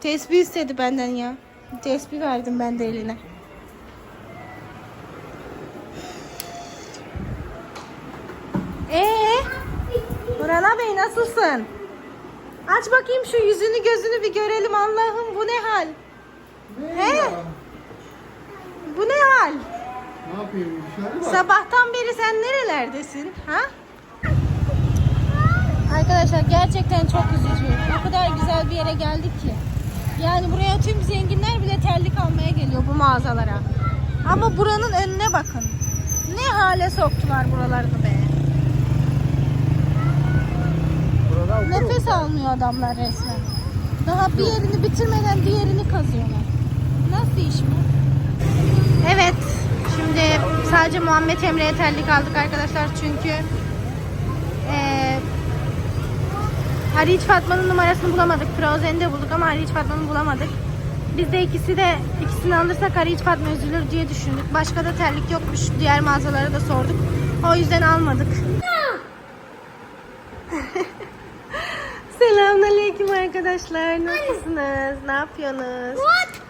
Tesbih istedi benden ya. Tesbih verdim ben de eline. Ee, Burana Bey nasılsın? Aç bakayım şu yüzünü gözünü bir görelim Allah'ım bu ne hal? He? Bu ne hal? Ne yapayım? Bak. Sabahtan beri sen nerelerdesin? Ha? Arkadaşlar gerçekten çok üzücü. O kadar güzel bir yere geldik ki. Yani buraya tüm zenginler bile terlik almaya geliyor bu mağazalara. Ama buranın önüne bakın. Ne hale soktular buralarını be. Burada otur. Nefes almıyor adamlar resmen. Daha bir yerini bitirmeden diğerini kazıyorlar. Nasıl iş bu? Evet. Şimdi sadece Muhammed Emre'ye terlik aldık arkadaşlar çünkü eee Hariç Fatma'nın numarasını bulamadık. Frozen'i de bulduk ama Hariç Fatma'nı bulamadık. Biz de ikisi de ikisini alırsak Hariç Fatma üzülür diye düşündük. Başka da terlik yokmuş. Diğer mağazalara da sorduk. O yüzden almadık. Selamünaleyküm arkadaşlar. Nasılsınız? Ne yapıyorsunuz?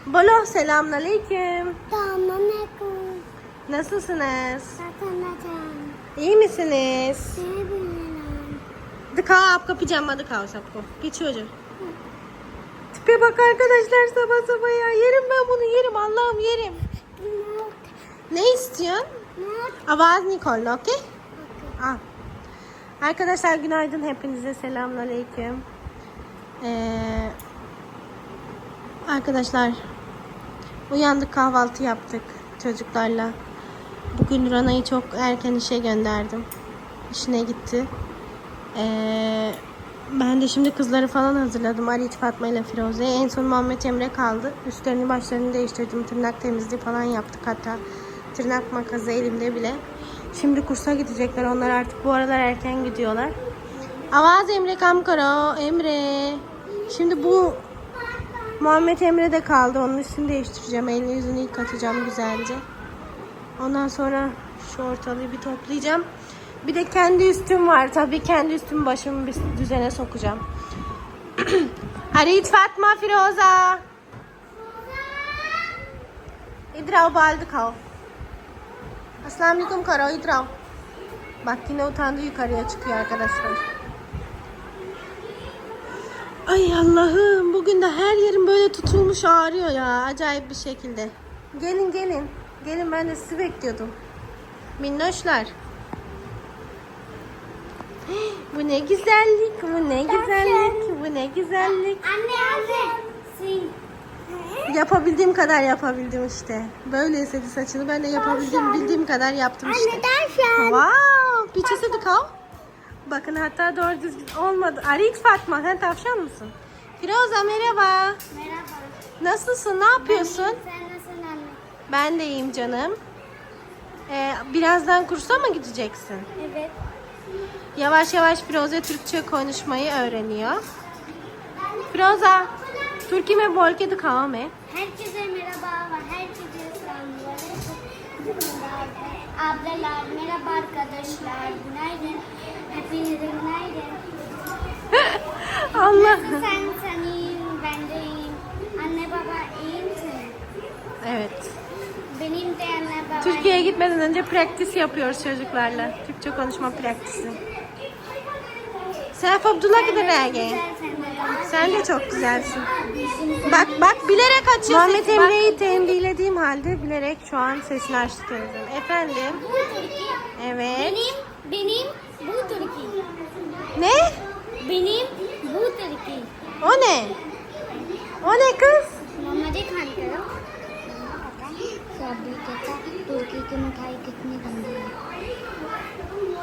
Bolo selamünaleyküm. Assalamualaikum. Nasılsınız? Tatanacan. İyi misiniz? Saya beneran. Dıka apka pijama dıka sapko. Geç hoca. Tipe bak arkadaşlar sabah sabah ya. Yerim ben bunu yerim. Allah'ım yerim. Ne istiyorsun? Avaz Nicole, okey? Al. Arkadaşlar günaydın hepinize selamünaleyküm. Ee, arkadaşlar uyandık kahvaltı yaptık çocuklarla. Bugün Rana'yı çok erken işe gönderdim. İşine gitti. Ee, ben de şimdi kızları falan hazırladım. Ali Fatma ile Firuze. En son Muhammed Emre kaldı. Üstlerini başlarını değiştirdim. Tırnak temizliği falan yaptık hatta. Tırnak makası elimde bile. Şimdi kursa gidecekler. Onlar artık bu aralar erken gidiyorlar. Avaz Emre Kamkaro. Emre. Şimdi bu Muhammed Emre de kaldı. Onun üstünü değiştireceğim. Elini yüzünü yıkatacağım güzelce. Ondan sonra şu ortalığı bir toplayacağım. Bir de kendi üstüm var. Tabii kendi üstümü başımı bir düzene sokacağım. Harit Fatma Firoza. İdrav baldı kav. Assalamu alaikum karo İdrav. Bak yine utandı yukarıya çıkıyor arkadaşlar. Ay Allah'ım bugün de her yerim böyle tutulmuş ağrıyor ya acayip bir şekilde. Gelin gelin. Gelin ben de sizi bekliyordum. Minnoşlar. Bu ne güzellik, bu ne güzellik, bu ne güzellik. Anne anne. Yapabildiğim kadar yapabildim işte. Böyle istedi saçını ben de yapabildiğim bildiğim kadar yaptım işte. Anne tavşan. Wow, piçesi de kal. Bakın hatta doğru düzgün olmadı. Arix Fatma sen tavşan mısın? Firoza merhaba. Merhaba. Nasılsın? Ne yapıyorsun? Sen nasılsın anne? Ben de iyiyim canım. Ee, birazdan kursa mı gideceksin? Evet. Yavaş yavaş Firoze Türkçe konuşmayı öğreniyor. Firoza, Türkime bolke kavme. Herkese merhaba ve herkese selamünaleyküm. Ablalar, merhaba arkadaşlar. Günaydın. Hepinize günaydın. Allah. Sen sen iyiyim, ben de iyiyim. Anne baba iyi misin? Evet. Benim de anne babam. Türkiye'ye gitmeden önce praktis yapıyoruz çocuklarla. Türkçe konuşma praktisi. Seraf Abdullah gibi Rege. Sen de çok güzelsin. Bak bak bilerek açıyor Muhammed. Emre'yi tembihlediğim halde bilerek şu an sesini açtı. Efendim? Bu Türkiye. Evet. Benim, benim bu Türkiye. Ne? Benim bu Türkiye. O ne? O ne kız? Mamadik hanım. करो शादी कहता तुर्की की मिठाई कितनी गंदी है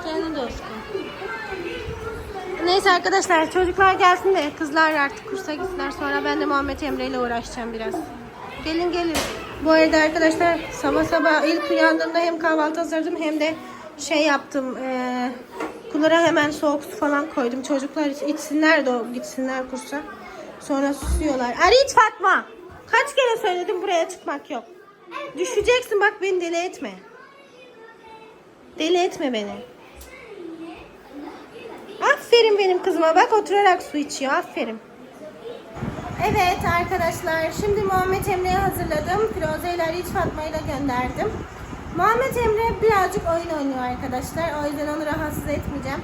Kendi dostum. Neyse arkadaşlar çocuklar gelsin de kızlar artık kursa gitsinler. Sonra ben de Muhammed Emre ile uğraşacağım biraz. Gelin gelin. Bu arada arkadaşlar sabah sabah ilk uyandığımda hem kahvaltı hazırladım hem de şey yaptım. Eee Kunlara hemen soğuk su falan koydum. Çocuklar iç- içsinler de o gitsinler kursa. Sonra susuyorlar. Arayıç Fatma. Kaç kere söyledim buraya çıkmak yok. Düşeceksin bak beni deli etme. Deli etme beni. Aferin benim kızıma bak oturarak su içiyor. Aferin. Evet arkadaşlar şimdi Muhammed Emre'yi hazırladım. Firuze ile Aliç Fatma ile gönderdim. Muhammed Emre birazcık oyun oynuyor arkadaşlar. O yüzden onu rahatsız etmeyeceğim.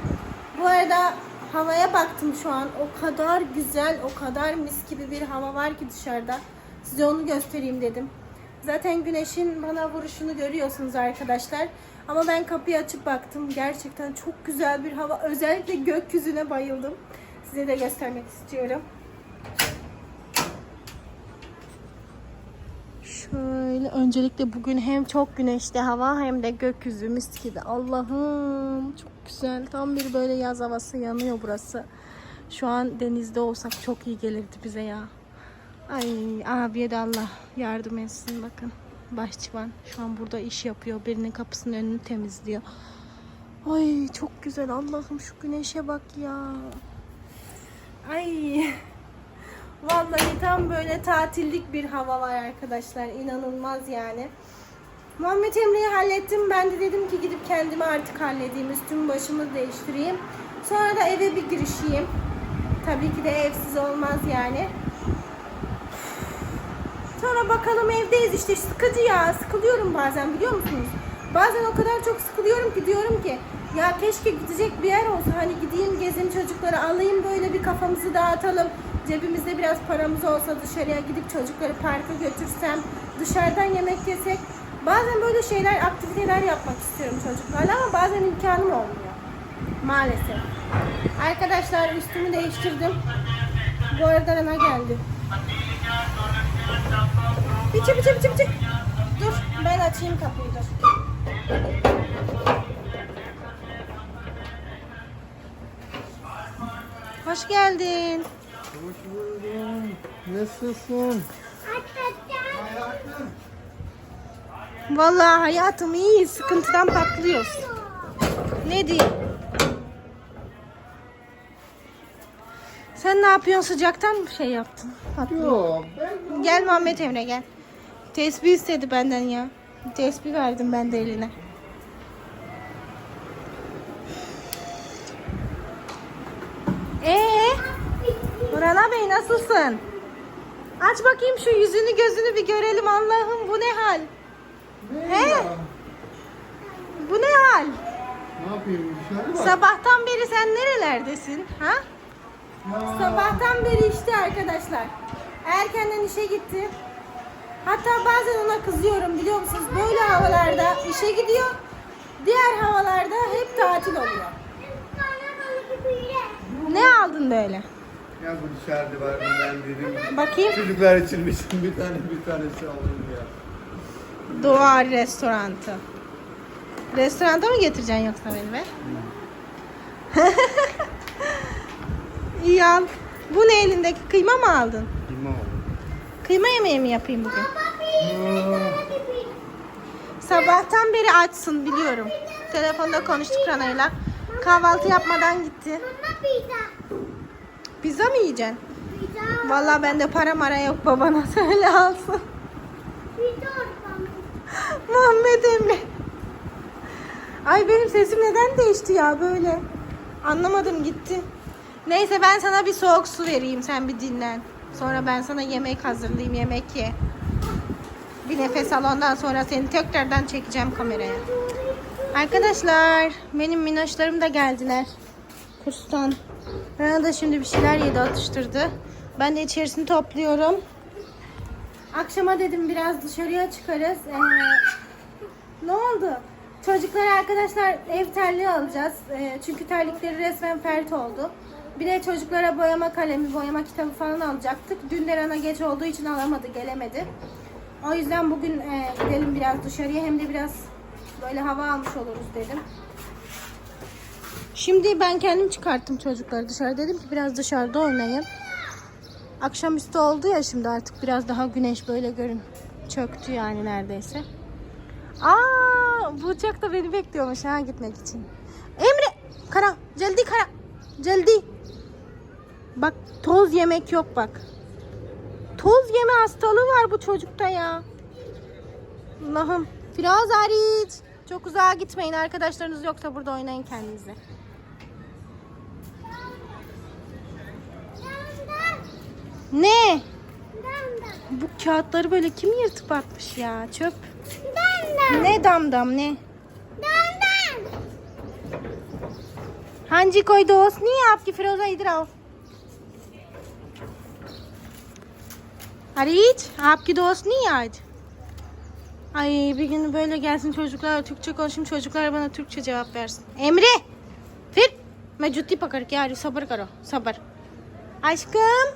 Bu arada havaya baktım şu an. O kadar güzel, o kadar mis gibi bir hava var ki dışarıda. Size onu göstereyim dedim. Zaten güneşin bana vuruşunu görüyorsunuz arkadaşlar. Ama ben kapıyı açıp baktım. Gerçekten çok güzel bir hava. Özellikle gökyüzüne bayıldım. Size de göstermek istiyorum. Şöyle öncelikle bugün hem çok güneşli hava hem de gökyüzü mis gibi. Allah'ım çok güzel. Tam bir böyle yaz havası yanıyor burası. Şu an denizde olsak çok iyi gelirdi bize ya. Ay abiye de Allah yardım etsin bakın. Bahçıvan şu an burada iş yapıyor. Birinin kapısının önünü temizliyor. Ay çok güzel Allah'ım şu güneşe bak ya. Ay Vallahi tam böyle tatillik bir hava var arkadaşlar. İnanılmaz yani. Muhammed Emre'yi hallettim. Ben de dedim ki gidip kendimi artık halledeyim. Üstümü başımı değiştireyim. Sonra da eve bir girişeyim. Tabii ki de evsiz olmaz yani. Sonra bakalım evdeyiz işte sıkıcı ya. Sıkılıyorum bazen biliyor musunuz? Bazen o kadar çok sıkılıyorum ki diyorum ki ya keşke gidecek bir yer olsa hani gideyim gezeyim çocukları alayım böyle bir kafamızı dağıtalım. Cebimizde biraz paramız olsa dışarıya gidip çocukları parka götürsem dışarıdan yemek yesek. Bazen böyle şeyler aktiviteler yapmak istiyorum çocuklarla ama bazen imkanım olmuyor. Maalesef. Arkadaşlar üstümü değiştirdim. Bu arada Rana geldi. Biçi biçi biçi biçi. Dur ben açayım kapıyı dur. Hoş geldin. Hoş buldum. Nasılsın? Atacağım. Vallahi hayatım iyi. Sıkıntıdan patlıyoruz. Ne diyeyim? Sen ne yapıyorsun sıcaktan mı şey yaptın? Yok ben Gel Muhammed Emre gel. Tesbih istedi benden ya. Tesbih verdim ben de eline. Ee, Rana Bey nasılsın? Aç bakayım şu yüzünü gözünü bir görelim Allah'ım bu ne hal? ne He? ya? Bu ne hal? Ne yapayım. Sabahtan beri sen nerelerdesin? Ha? Sabahtan beri işte arkadaşlar. Erkenden işe gitti. Hatta bazen ona kızıyorum biliyor musunuz? Böyle havalarda işe gidiyor. Diğer havalarda hep tatil oluyor. Ne aldın böyle? Ya bu dışarıda var ben dedim. Bakayım. Çocuklar için bir bir tane bir tanesi alalım ya. Doğar restorantı. Restoranta mı getireceksin yoksa beni be? İyi al. Bu ne elindeki? Kıyma mı aldın? Bilmem Kıyma yemeği mi yapayım bugün? Sabahtan beri açsın biliyorum. Telefonda konuştuk Rana'yla. Kahvaltı yapmadan gitti. Pizza mı yiyeceksin? Vallahi bende para mara yok babana söyle alsın. Muhammed Emre. Ay benim sesim neden değişti ya böyle? Anlamadım gitti. Neyse ben sana bir soğuk su vereyim sen bir dinlen. Sonra ben sana yemek hazırlayayım yemek ye. Bir nefes al ondan sonra seni tekrardan çekeceğim kameraya. Arkadaşlar benim minnoşlarım da geldiler. Kurstan. Rana da şimdi bir şeyler yedi atıştırdı. Ben de içerisini topluyorum. Akşama dedim biraz dışarıya çıkarız. Ee, ne oldu? Çocuklar arkadaşlar ev terliği alacağız. Ee, çünkü terlikleri resmen fert oldu. Bir de çocuklara boyama kalemi, boyama kitabı falan alacaktık. Dün de Rana geç olduğu için alamadı, gelemedi. O yüzden bugün e, gidelim biraz dışarıya hem de biraz böyle hava almış oluruz dedim. Şimdi ben kendim çıkarttım çocukları dışarı. Dedim ki biraz dışarıda oynayın. Akşamüstü oldu ya şimdi artık biraz daha güneş böyle görün. Çöktü yani neredeyse. Aa, bu uçak da beni bekliyormuş ha gitmek için. Emre, kara, celdi kara, celdi. Bak toz yemek yok bak. Toz yeme hastalığı var bu çocukta ya. Allah'ım. Firaz hariç. Çok uzağa gitmeyin. Arkadaşlarınız yoksa burada oynayın kendinize. Ne? bu kağıtları böyle kim yırtıp atmış ya? Çöp. Dam Ne dam dam ne? dam dam. Hangi कोई दोस्त नहीं है आपकी फिरोजा इधर आओ Hariç, आपकी dost नहीं है आज? Ay bir gün böyle gelsin çocuklar Türkçe konuşayım çocuklar bana Türkçe cevap versin. Emre! Fir! मैं जूती पकड़ के आ रही हूँ sabır karo sabır. Aşkım!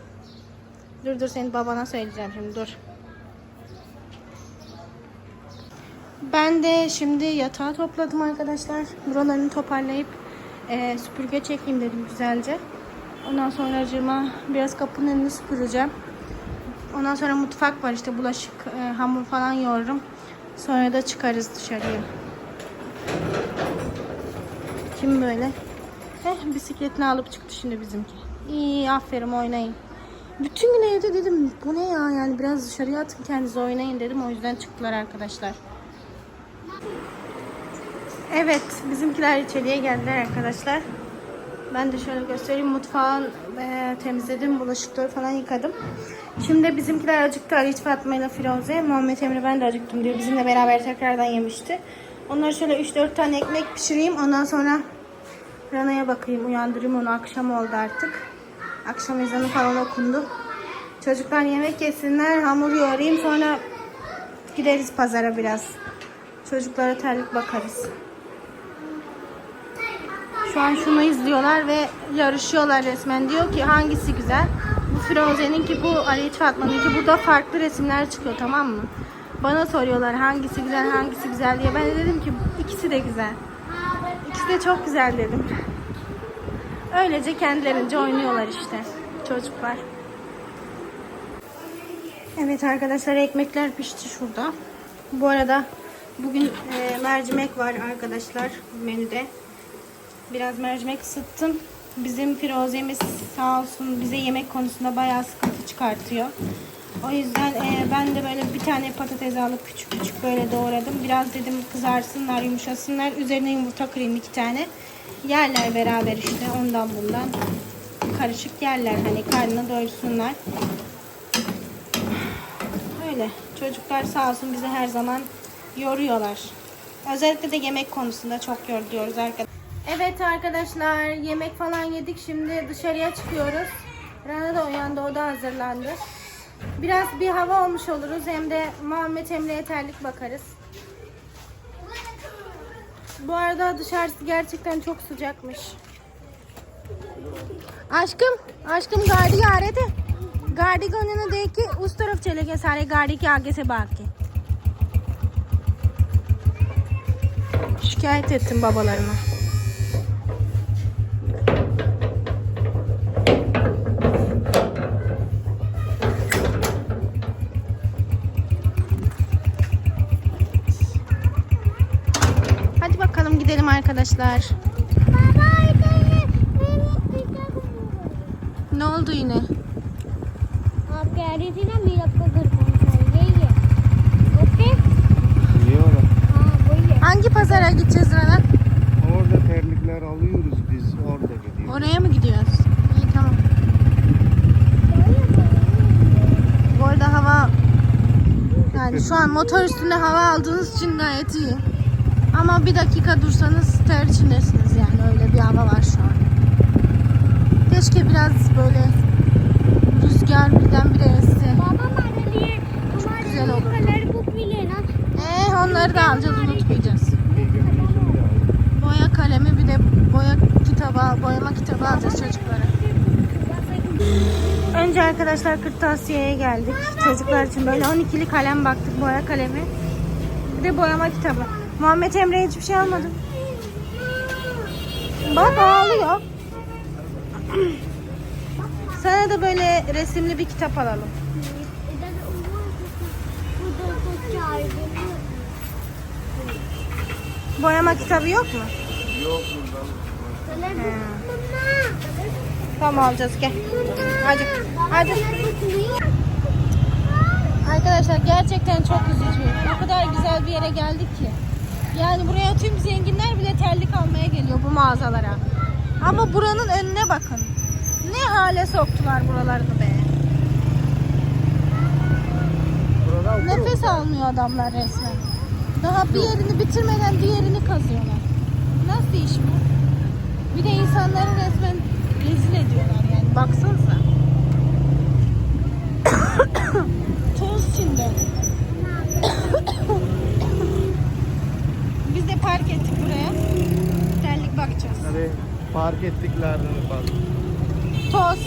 Dur dur senin babana söyleyeceğim şimdi dur. Ben de şimdi yatağı topladım arkadaşlar. Buralarını toparlayıp eee, süpürge çekeyim dedim güzelce. Ondan sonra biraz kapının önünü süpüreceğim. Ondan sonra mutfak var işte bulaşık, eee, hamur falan yoğururum. Sonra da çıkarız dışarıya. Kim böyle? Heh, bisikletini alıp çıktı şimdi bizimki. İyi aferin oynayın. Bütün gün evde dedim bu ne ya yani biraz dışarıya atın kendinizi oynayın dedim o yüzden çıktılar arkadaşlar. Evet, bizimkiler içeriye geldiler arkadaşlar. Ben de şöyle göstereyim. Mutfağı e, temizledim, bulaşıkları falan yıkadım. Şimdi bizimkiler acıktı. Ali Fatma ile Firuze. Muhammed Emre ben de acıktım diyor. Bizimle beraber tekrardan yemişti. Onları şöyle 3-4 tane ekmek pişireyim. Ondan sonra Rana'ya bakayım, uyandırayım onu. Akşam oldu artık. Akşam ezanı falan okundu. Çocuklar yemek yesinler, hamur yoğurayım. Sonra gideriz pazara biraz. Çocuklara terlik bakarız. Şu an şunu izliyorlar ve yarışıyorlar resmen. Diyor ki hangisi güzel? Bu Firuze'ninki, bu Ali Fatma'nınki. Burada farklı resimler çıkıyor tamam mı? Bana soruyorlar hangisi güzel, hangisi güzel diye. Ben de dedim ki ikisi de güzel. İkisi de çok güzel dedim. Öylece kendilerince oynuyorlar işte çocuklar. Evet arkadaşlar ekmekler pişti şurada. Bu arada bugün e, mercimek var arkadaşlar menüde. Biraz mercimek ısıttım. Bizim Firuze'miz sağ olsun bize yemek konusunda bayağı sıkıntı çıkartıyor. O yüzden e, ben de böyle bir tane patates alıp küçük küçük böyle doğradım. Biraz dedim kızarsınlar, yumuşasınlar. Üzerine yumurta kırayım iki tane. Yerler beraber işte ondan bundan. Karışık yerler hani karnına doyursunlar. Öyle. Çocuklar sağ olsun bizi her zaman yoruyorlar. Özellikle de yemek konusunda çok yoruyoruz arkadaşlar. Evet arkadaşlar yemek falan yedik. Şimdi dışarıya çıkıyoruz. Rana da uyandı. O da hazırlandı. Biraz bir hava olmuş oluruz. Hem de Muhammed Emre'ye terlik bakarız. Bu arada dışarısı gerçekten çok sıcakmış. Aşkım, aşkम गाड़ी आ रहे थे गाड़ी को उन्होंने देख के उस तरफ चले गए सारे गाड़ी के आगे से भाग के Şikayet ettim babalarına. arkadaşlar. Baba ileri. Ne oldu yine? आप कह रही थी ना मेरे आपका घर कौन सा है यही है ओके Niye öyle? हाँ वही है Hangi pazara gideceğiz Rana? Orada terlikler alıyoruz biz. Orada gidiyoruz. Oraya mı gidiyoruz? İyi tamam. Bu arada hava yani şu an motor üstünde hava aldığınız için gayet iyi. Ama bir dakika dursanız ter içindesiniz yani öyle bir hava var şu an. Keşke biraz böyle rüzgar birdenbire esse. Çok güzel olur. Ee, eh, onları da alacağız unutmayacağız. Boya kalemi bir de boya kitabı, boyama kitabı alacağız çocuklara. Önce arkadaşlar kırtasiyeye geldik. Çocuklar için böyle 12'li kalem baktık boya kalemi. Bir de boyama kitabı. Muhammed Emre'ye hiçbir şey almadım. Bak ağlıyor. Sana da böyle resimli bir kitap alalım. Boyama kitabı yok mu? Yok. Tamam alacağız gel. Hadi. Hadi. Arkadaşlar gerçekten çok üzücü. O kadar güzel bir yere geldik ki. Yani buraya tüm zenginler bile terlik almaya geliyor bu mağazalara. Ama buranın önüne bakın. Ne hale soktular buralarını be. almıyor adamlar resmen. Daha bir yerini bitirmeden diğerini kazıyorlar. Nasıl iş bu? Bir de insanları resmen rezil ediyorlar yani. Baksanıza. Toz içinde. Park ettik buraya. Terlik bakacağız. Hadi park ettiklerden bak. Toz.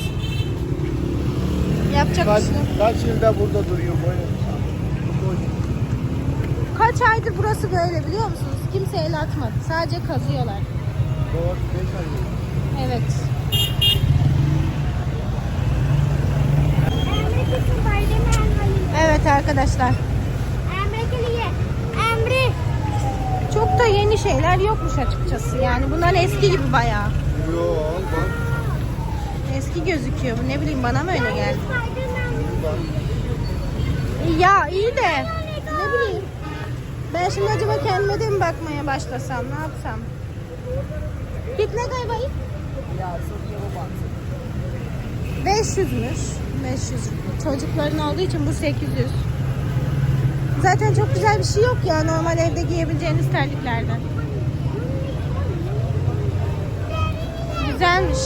Yapacak Kaç, bir şey yok. kaç yılda burada duruyor böyle. Kaç aydır burası böyle biliyor musunuz? Kimse el atmadı. Sadece kazıyorlar. 4-5 ay. Evet. Evet arkadaşlar. Emre geliyor. Emre. Çok da yeni şeyler yokmuş açıkçası. Yani bunlar eski gibi bayağı. Yok bak. Eski gözüküyor. Ne bileyim bana mı öyle geldi? Ya iyi de ne bileyim. Ben şimdi acaba kendime de mi bakmaya başlasam? Ne yapsam? Kitle galiba 500'müş. 500. Çocukların olduğu için bu 800. Zaten çok güzel bir şey yok ya normal evde giyebileceğiniz terliklerden. Güzelmiş.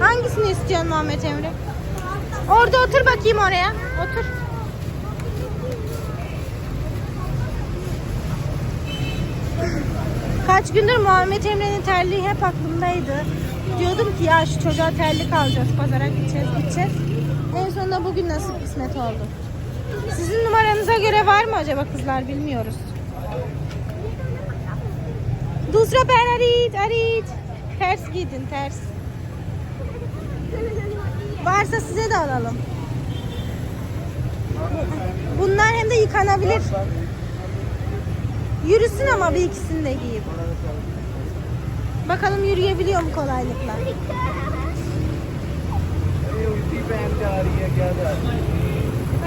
Hangisini istiyorsun Muhammed Emre? Orada otur bakayım oraya. Otur. Kaç gündür Muhammed Emre'nin terliği hep aklımdaydı. Diyordum ki ya şu çocuğa terlik alacağız, pazara gideceğiz, gideceğiz. En sonunda bugün nasip kısmet oldu. Sizin numaranıza göre var mı acaba kızlar bilmiyoruz. Dusra ben Arit, Arit. Ters giydin, ters. Varsa size de alalım. Bunlar hem de yıkanabilir. Yürüsün ama bir ikisini de giyip. Bakalım yürüyebiliyor mu kolaylıkla.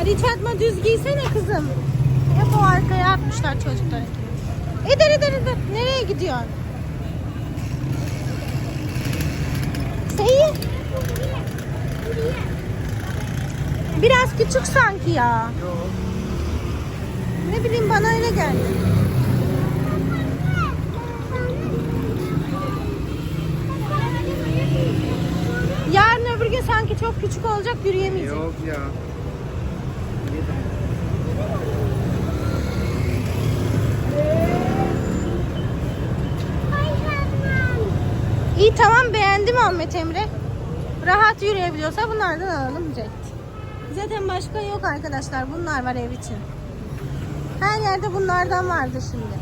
Ali çatma düz giysene kızım. Hep o arkaya atmışlar çocuklar. Eder eder eder. Nereye gidiyorsun? Seyir. Biraz küçük sanki ya. Ne bileyim bana öyle geldi. Yarın öbür gün sanki çok küçük olacak yürüyemeyecek. Yok ya. İyi tamam beğendim Ahmet Emre. Rahat yürüyebiliyorsa bunlardan alalım Jet. Zaten başka yok arkadaşlar. Bunlar var ev için. Her yerde bunlardan vardı şimdi.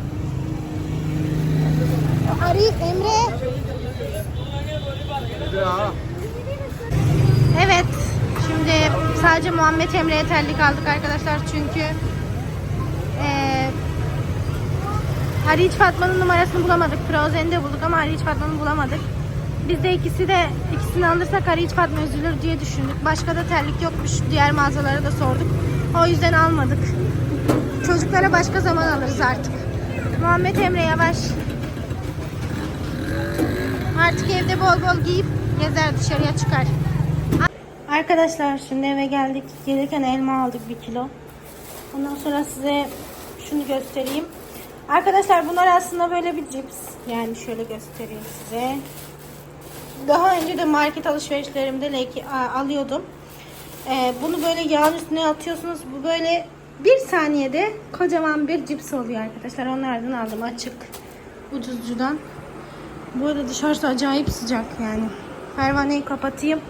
Ari Emre. Evet. Şimdi sadece Muhammed Emre'ye terlik aldık arkadaşlar çünkü eee Hariç Fatma'nın numarasını bulamadık. Frozen'i de bulduk ama Hariç Fatma'nı bulamadık. Biz de ikisi de ikisini alırsak Hariç Fatma üzülür diye düşündük. Başka da terlik yokmuş. Diğer mağazalara da sorduk. O yüzden almadık. Çocuklara başka zaman alırız artık. Muhammed Emre yavaş. Artık evde bol bol giyip gezer dışarıya çıkar. Arkadaşlar şimdi eve geldik. Gelirken elma aldık bir kilo. Ondan sonra size şunu göstereyim. Arkadaşlar bunlar aslında böyle bir cips. Yani şöyle göstereyim size. Daha önce de market alışverişlerimde leki, alıyordum. Ee, bunu böyle yağın üstüne atıyorsunuz. Bu böyle bir saniyede kocaman bir cips oluyor arkadaşlar. Onlardan aldım açık. Ucuzcudan. Bu arada dışarısı acayip sıcak yani. Pervaneyi kapatayım.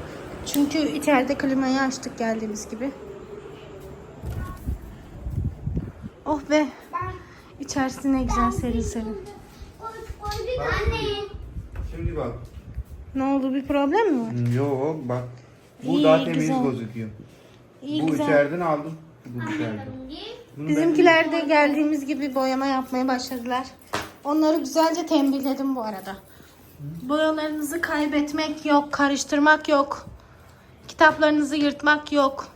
Çünkü içeride klimayı açtık geldiğimiz gibi. Oh be. İçerisi ne güzel serin serin. Şimdi bak. Ne oldu bir problem mi var? Yok bak. Bu İyi, daha temiz güzel. gözüküyor. İyi, bu güzel. içeriden aldım. Bu içeriden. Bizimkiler de geldiğimiz gibi boyama yapmaya başladılar. Onları güzelce tembihledim bu arada. Boyalarınızı kaybetmek yok, karıştırmak yok. Kitaplarınızı yırtmak yok.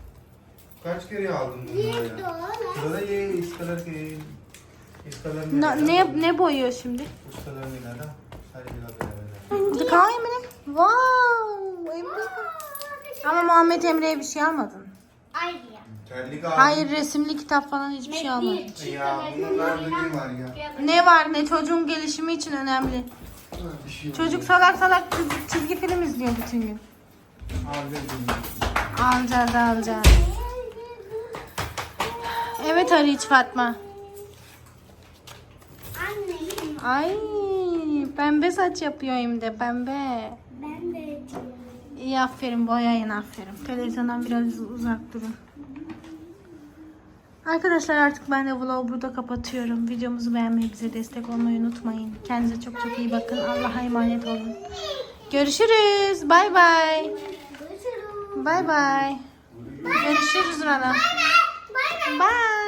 Kaç kere aldım bunu ya? Burada ye iskalar ki. Ne, ne, ne boyuyor şimdi? İskalar mı nerede? Sadece Dıkal Emre. Wow. Emre. Ama Muhammed Emre'ye bir şey almadın. Ayrıca. Terlik aldım. Hayır resimli kitap falan hiçbir şey almadın. Ne var? Ne çocuğun gelişimi için önemli. Çocuk salak salak çizgi, çizgi film izliyor bütün gün. Alacağız alacağız. Evet Hariç Fatma. Anne. Ay pembe saç yapıyor hem de pembe. Ben de yapıyorum. İyi aferin boyayın aferin. Televizyondan biraz uzak durun. Arkadaşlar artık ben de vlogu burada kapatıyorum. Videomuzu beğenmeyi, bize destek olmayı unutmayın. Kendinize çok çok iyi bakın. Allah'a emanet olun. Görüşürüz. Bay bay. Bay bay. Görüşürüz Rana. Bay bay.